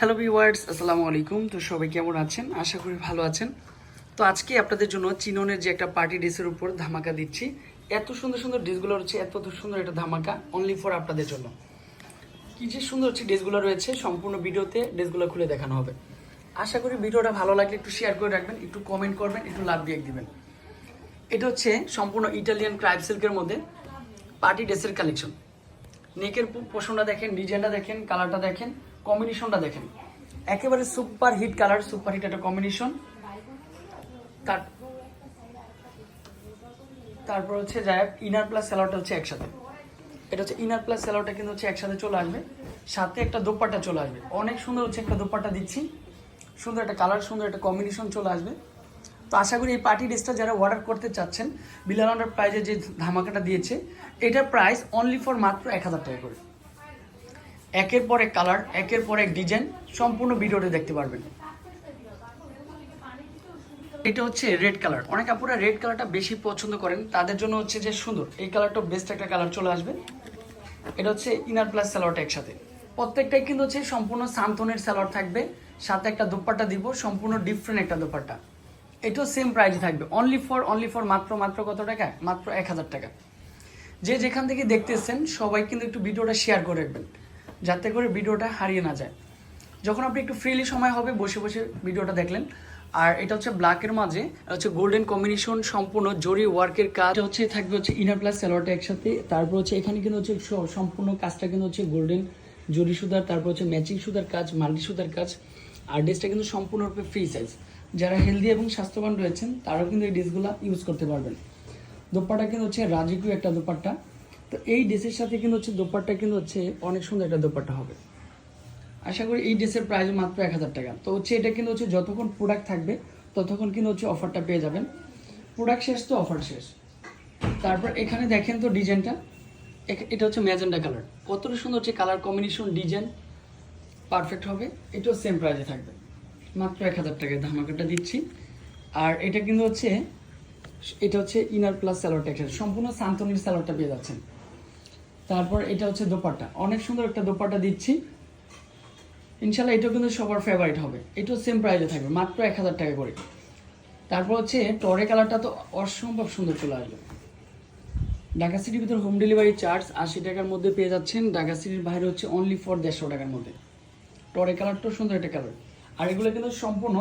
Hello viewers আসসালামু আলাইকুম। তো সবাই কেমন আছেন? আশা করি ভালো আছেন। তো আজকে আপনাদের জন্য চিননের যে একটা পার্টি ড্রেসের উপর ধামাকা দিচ্ছি। এত সুন্দর সুন্দর ড্রেসগুলো রয়েছে, এত সুন্দর একটা ধামাকা অনলি ফর আপনাদের জন্য। কি যে সুন্দর হচ্ছে ড্রেসগুলো রয়েছে, সম্পূর্ণ ভিডিওতে ড্রেসগুলো খুলে দেখানো হবে। আশা করি ভিডিওটা ভালো লাগলে একটু শেয়ার করে রাখবেন, একটু কমেন্ট করবেন, একটু লাভ দিয়ে দিবেন। এটা হচ্ছে সম্পূর্ণ ইটালিয়ান ক্রাইব সিল্কের মধ্যে পার্টি ড্রেসের কালেকশন নেকের পোষণটা দেখেন, ডিজাইনটা দেখেন কালারটা দেখেন কম্বিনেশনটা দেখেন। একেবারে super hit colour super hit একটা কম্বিনেশন তার তারপর হচ্ছে হোক ইনার প্লাস স্যালাডটা হচ্ছে একসাথে। এটা হচ্ছে ইনার প্লাস স্যালাডটা কিন্তু হচ্ছে একসাথে চলে আসবে। সাথে একটা দোপাট্টা চলে আসবে। অনেক সুন্দর হচ্ছে একটা দোপাট্টা দিচ্ছি। সুন্দর একটা কালার সুন্দর একটা কম্বিনেশন চলে আসবে। তো আশা করি এই পার্টি ড্রেসটা যারা অর্ডার করতে চাচ্ছেন বিলাল প্রাইজে যে ধামাকাটা দিয়েছে এটার প্রাইস অনলি ফর মাত্র এক হাজার টাকা করে। একের পর এক কালার একের পর এক ডিজাইন সম্পূর্ণ ভিডিওতে দেখতে পারবেন। এটা হচ্ছে রেড কালার অনেক আপুরা রেড কালারটা বেশি পছন্দ করেন, তাদের জন্য হচ্ছে যে সুন্দর। এই কালারটা বেস্ট একটা কালার চলে আসবে। এটা হচ্ছে ইনার প্লাস স্যালোয়ারটা একসাথে। প্রত্যেকটাই কিন্তু হচ্ছে সম্পূর্ণ সান্তনের স্যালোয়ার থাকবে। সাথে একটা দোপাট্টা দিব, সম্পূর্ণ ডিফারেন্ট একটা দোপাট্টা। এটাও সেম প্রাইসে থাকবে। অনলি ফর অনলি ফর মাত্র মাত্র কত টাকা? মাত্র এক হাজার টাকা। যে যেখান থেকে দেখতেছেন সবাই কিন্তু একটু ভিডিওটা শেয়ার করে রাখবেন, যাতে করে ভিডিওটা হারিয়ে না যায়। যখন আপনি একটু ফ্রিলি সময় হবে, বসে বসে ভিডিওটা দেখলেন। আর এটা হচ্ছে ব্ল্যাকের মাঝে হচ্ছে গোল্ডেন কম্বিনেশন সম্পূর্ণ জরি ওয়ার্কের কাজ। হচ্ছে, থাকবে হচ্ছে ইনার প্লাস স্যালোয়ারটা একসাথে। তারপর হচ্ছে এখানে কিন্তু হচ্ছে সম্পূর্ণ কাজটা কিন্তু হচ্ছে গোল্ডেন জরি সুতার, তারপর হচ্ছে ম্যাচিং সুতার কাজ মাল্টি সুতার কাজ। আর ড্রেসটা কিন্তু সম্পূর্ণরূপে ফ্রি সাইজ যারা হেলদি এবং স্বাস্থ্যবান রয়েছেন, তারাও কিন্তু এই ড্রেসগুলো ইউজ করতে পারবেন। দোপাট্টা কিন্তু হচ্ছে রাজিকু একটা দোপাট্টা। তো এই ড্রেসের সাথে কিন্তু হচ্ছে দোপাট্টা কিন্তু হচ্ছে অনেক সুন্দর একটা দোপাট্টা হবে। আশা করি এই ড্রেসের প্রাইস মাত্র এক হাজার টাকা। তো হচ্ছে এটা কিন্তু হচ্ছে যতক্ষণ প্রোডাক্ট থাকবে, ততক্ষণ কিন্তু হচ্ছে অফারটা পেয়ে যাবেন। প্রোডাক্ট শেষ তো অফার শেষ। তারপর এখানে দেখেন তো ডিজাইনটা। এটা হচ্ছে ম্যাজেন্ডা কালার কতটা সুন্দর হচ্ছে কালার কম্বিনেশন ডিজাইন পারফেক্ট হবে। এটাও সেম প্রাইসে থাকবে। মাত্র এক হাজার টাকায় ধামাকাটা দিচ্ছি। আর এটা কিন্তু হচ্ছে, এটা হচ্ছে ইনার প্লাস স্যালোয়ারটা একসাথে সম্পূর্ণ সান্তনের স্যালোয়ারটা পেয়ে যাচ্ছেন। তারপর এটা হচ্ছে দোপাট্টা। অনেক সুন্দর একটা দোপাট্টা দিচ্ছি। ইনশাল্লাহ এটাও কিন্তু সবার ফেভারিট হবে। এটাও সেম প্রাইসে থাকবে, মাত্র এক হাজার টাকা করে। তারপর হচ্ছে টরে কালারটা তো অসম্ভব সুন্দর চলে আসবে ঢাকা সিটির ভিতর হোম ডেলিভারি চার্জ আশি টাকার মধ্যে পেয়ে যাচ্ছেন। ঢাকা সিটির বাইরে হচ্ছে অনলি ফর দেড়শো টাকার মধ্যে। টরে কালারটাও সুন্দর একটা কালার আর এগুলো কিন্তু সম্পূর্ণ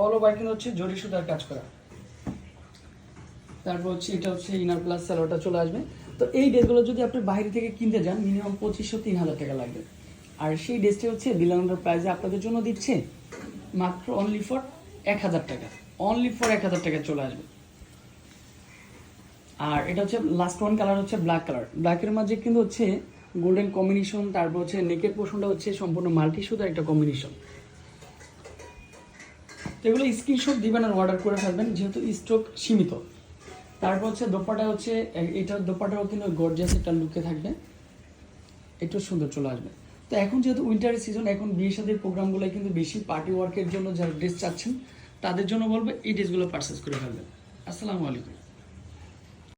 অল ওভার কিন্তু হচ্ছে জরি সুতার কাজ করা। তারপর হচ্ছে এটা হচ্ছে ইনার প্লাস স্যালোটা চলে আসবে। তো এই ড্রেসগুলো যদি আপনি বাইরে থেকে কিনতে যান মিনিমাম পঁচিশশো তিন হাজার টাকা লাগবে। আর সেই ড্রেসটি হচ্ছে বিলানোর প্রাইজে আপনাদের জন্য দিচ্ছে মাত্র অনলি ফর এক হাজার টাকা। অনলি ফর এক হাজার টাকা চলে আসবে। আর এটা হচ্ছে লাস্ট ওয়ান কালার হচ্ছে ব্ল্যাক কালার ব্ল্যাকের মাঝে কিন্তু হচ্ছে গোল্ডেন কম্বিনেশন তারপর হচ্ছে নেকের পোষণটা হচ্ছে সম্পূর্ণ মাল্টি সুতার একটা কম্বিনেশন তো এগুলো স্ক্রিনশট দিবেন আর অর্ডার করে ফেলবেন, যেহেতু স্টক সীমিত। তারপর হচ্ছে দোপাটা হচ্ছে এটার দোপাটাও কিন্তু গর্জিয়াস একটা লুকে থাকবে। একটু সুন্দর চলে আসবে। তো এখন যেহেতু উইন্টার সিজন এখন বিয়ে সাদের প্রোগ্রামগুলো কিন্তু বেশি পার্টি ওয়ার্কের জন্য যারা ড্রেস চাচ্ছেন, তাদের জন্য বলবে এই ড্রেসগুলো পারচেস করে ফেলবেন। আসসালামু আলাইকুম।